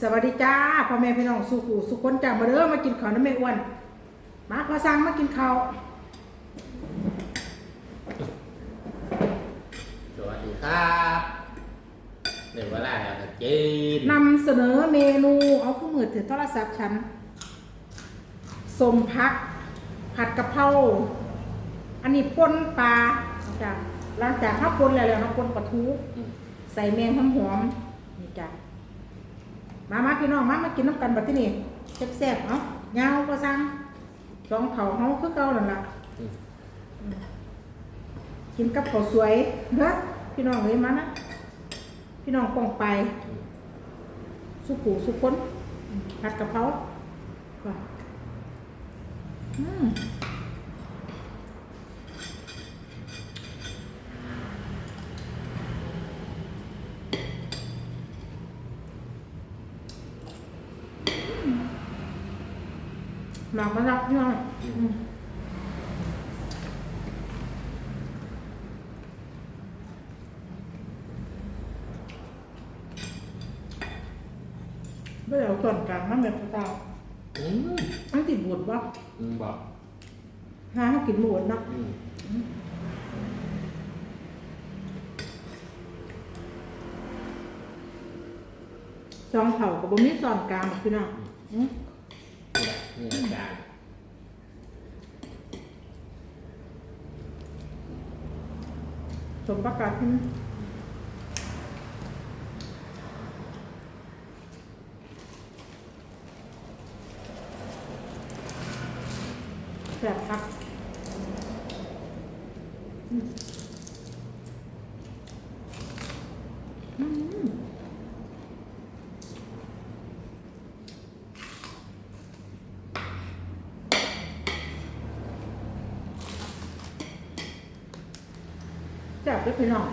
สวัสดีจ้าพ่อแม่พี่น้องสุขูสุขคนจ้ามาเด้อมากินข้าวน้ำแม่อ้วนมาพอสั่งมากินข้าวสวัสดีครับในเวลาแล้วก็จีนนำเสนอเมนูเอาเครื่องมือถือโทรศัพท์ฉันสมพัก ผัดกะเพราอันนี้ป่นปลาจ้ะหลังจากข้าวป่นแล้วแล้วนะป่นปลาทูอืมใส่แมงหอมๆนี่จ้ะ มามาพี่น้องมามากินน้ำกันบัดที่นี่แซ่บๆเนาะยาวก็สั่งสองเผาเฮาคือเก่านั่นล่ะอืมกินกับข้าวสวยเฮ้ยพี่น้องเลยมานะพี่น้องป้องไปอืมสุกูสุคนผัดกะเพราว่ะอืม หมักมะนาวพี่น้องอืมไม่ได้เอาส่วนกลางมันแบบเก่าอืมมันติดบวชบ่อืมบอกหาเขากินบวชเนาะอืมซองเผากับบ่มีซอนกลางหรอกพี่น้องอืม นี่อาจารย์สมประกาศขึ้นแซ่บครับอืมอืมแซ่บ ด้วยพี่น้อง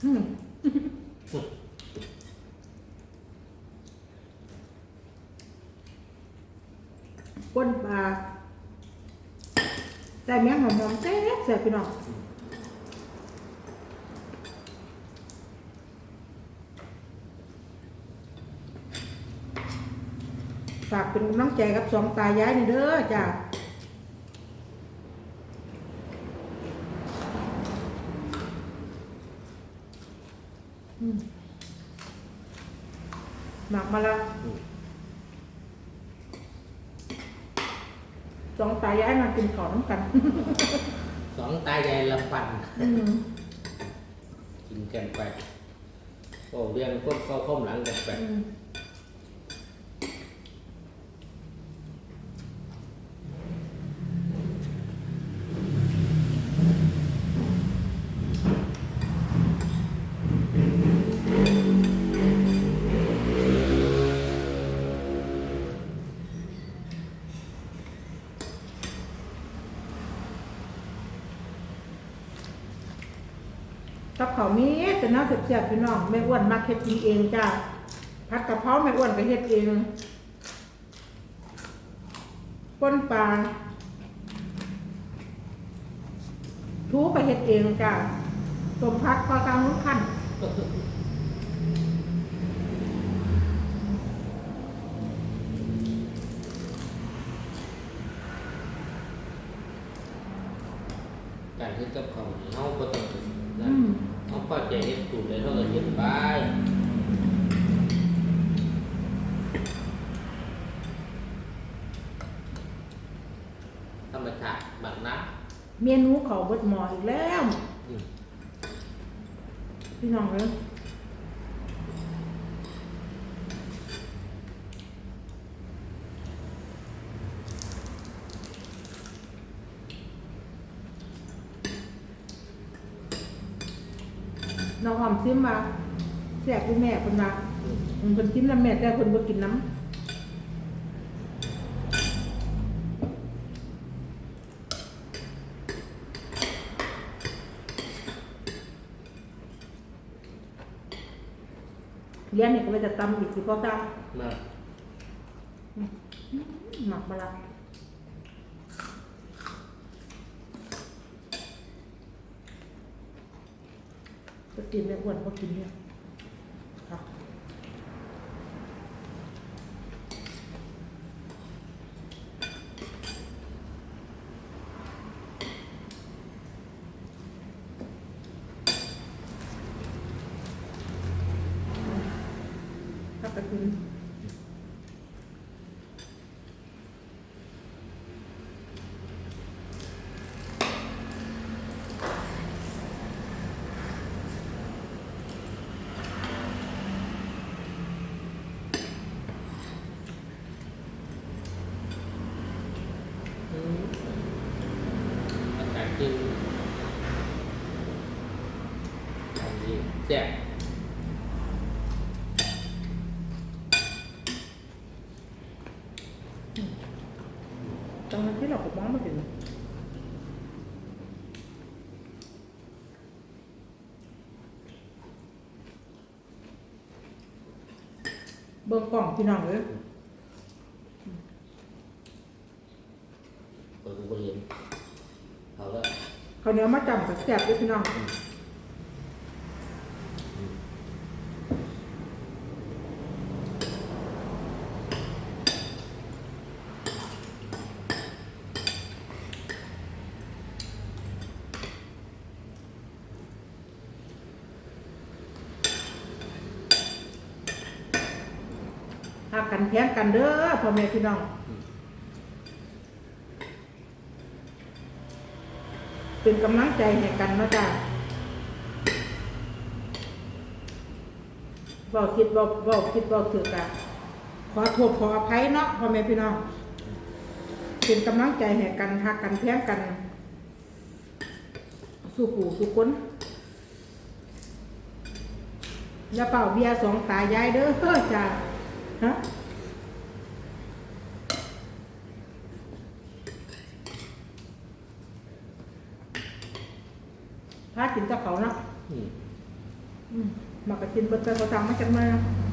ก้นปลาใส่แมงหอมๆแซ่บแซ่บพี่น้องฝากเป็นกำลังใจกับสองตายายนี่เด้อจ้า หมักมาแล้วอืมสองตายายมากินข้าวน้ำกัน สองตายายลำปันอืมกินกันไปโอ้เรียนก้นเข้าข้มหลังกันไป เขาวมีแต่น่าเสียบๆพี่น้องแม่อ้วนมาเฮ็ดกินเองจ้าผัดกะเพราแม่อ้วนก็เฮ็ดเองป้นปลาทูก็เฮ็ดเองจ้าสมพักพอกลางนุ้นขั้นการที่กับเขานี่เขาก็ต้องนะ อืมเขาก็ใจเห็นถูกเลยเขาก็เห็นไปธรรมชาติแบบนั้นเมนูเขาวเบิดหมออีกแล้วอืมพี่น้องเลย น้องหอม ซิมมาแซ่บคุณแม่คนมาอืมอืมคนซิมน้ำแม่แต่คนบ่กินน้ำเลี้ยงนี่ก็เลยจะตำอีกสิพ่อจ้ามา หมักมาละ ก็กินไม่อ้วนเพราะกินเนี่ยครับถ้าไปกิน อืมอากาศจริงอันนี้แซ่บ จังนั้นที่เราก็มองไม่เห็นเบิ่งกล่องพี่น้องเลยเปิดดูเห็นเอาละ เขาวเหนี้ยวมาจำกับแซ่บด้วยพี่น้องากันแพ้งกันเด้อพ่อแม่พี่น้อง เป็นกำลังใจให้กันนะจ้ะบอกคิดบอกบอกคิดบอกถือกะขอโทษขออภัยเนาะพ่อแม่พี่น้องเป็นกำลังใจให้กันหักกันแพ้งกัน สู้ปู่สู้คนอย่าเป่าเบียร์สองตายายเด้อจ้ะ ฮะพากินกับเขาเนาะอืมอืมมากระกินเบิดไปกระตังมาจากมาอืม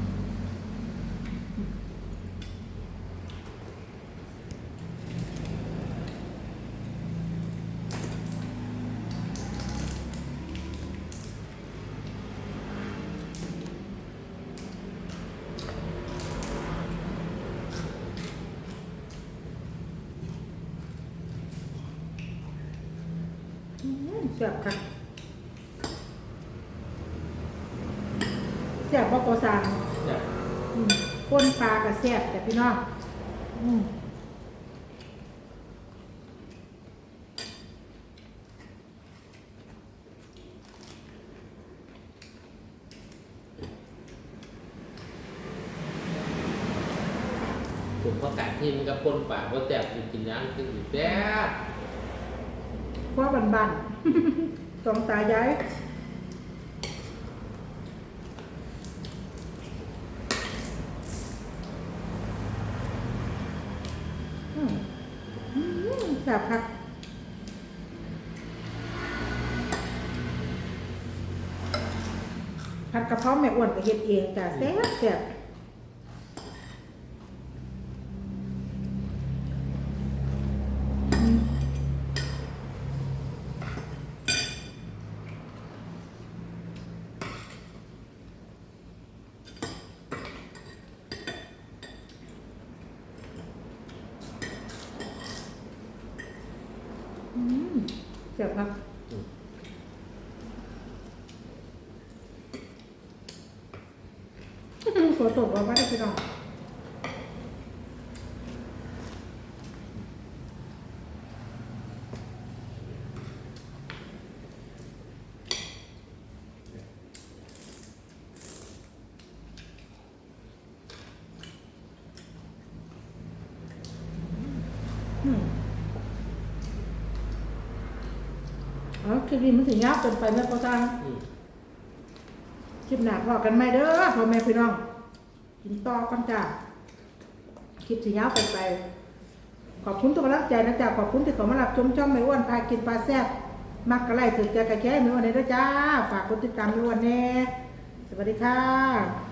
แซ่บค่ะแซ่บบ่กอสางแซ่บอืมก้นปลากับแซ่บแต่พี่น้องอืมผมประกาศที่มันกับคนป่าว่าแซ่บจริงๆนะคือแซ่บ คว้านสองตายายอืมแซ่บครับผัดกระเพราแม่อ้วนก็เฮ็ดเองจ้ะแซ่บแซ่บอืม อืม เจ็บครับอืมขอตกว่าไม่ได้พี่น้องอืม อ๋อคือดีมันถึงยากเกินไปไหมพ่อจ้างอืม คลิปหน้าพอกันไหมเด้อพ่อแม่พี่น้องกินต่อกันจ้าคลิปสียาวไปไป ขอบคุณทุกกำลังใจนะจ๊ะขอบคุณที่เข้ามารับชมช่องไม่อ้วนพากินปลาแซ่บมักกะไล่ถึงใจกะแค่ไม่อ้วนเลยนะจ้าฝากกดติดตามไม่อ้วนแน่สวัสดีค่ะ